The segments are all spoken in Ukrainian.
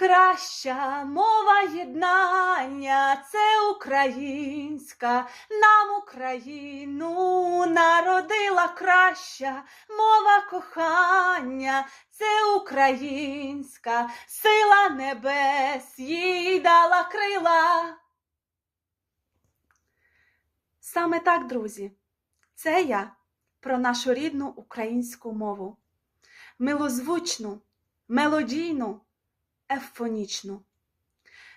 Краща мова єднання це українська, нам Україну народила краща мова кохання, це українська, сила небес їй дала крила. Саме так, друзі, це я про нашу рідну українську мову. Милозвучну, мелодійну, ефонічну.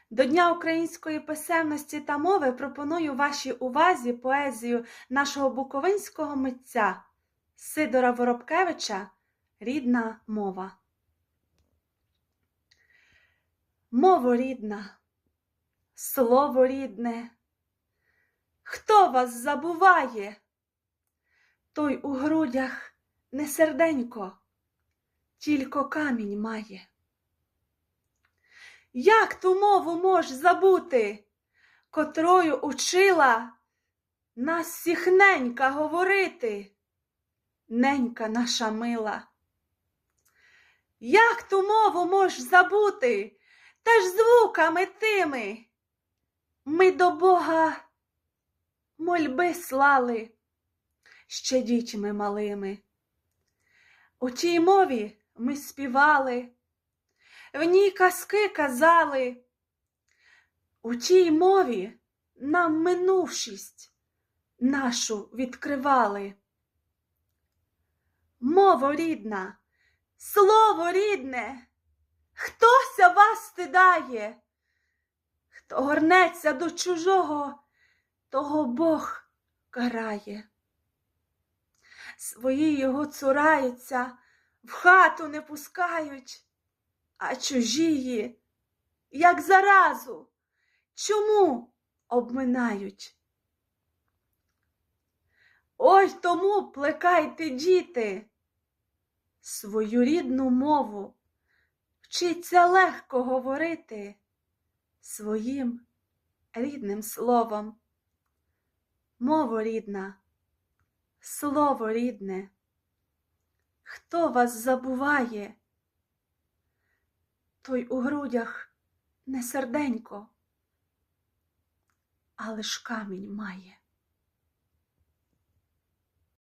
До Дня української писемності та мови пропоную вашій увазі поезію нашого буковинського митця Сидора Воробкевича Рідна мова. Мово рідна, слово рідне. Хто вас забуває? Той у грудях не серденько, тільки камінь має. Як ту мову мож забути, котрою учила нас всіх ненька говорити, ненька наша мила? Як ту мову мож забути, теж звуками тими? Ми до Бога мольби слали ще дітьми малими. У тій мові ми співали, в ній казки казали, у тій мові нам минувшість нашу відкривали. Мово рідна, слово рідне, хтося вас стидає, хто горнеться до чужого, того Бог карає. Свої його цураються, в хату не пускають, а чужії, як заразу, чому обминають? Ой тому плекайте, діти, свою рідну мову, вчиться легко говорити своїм рідним словом. Мово рідна, слово рідне, хто вас забуває, той у грудях не серденько, але ж камінь має.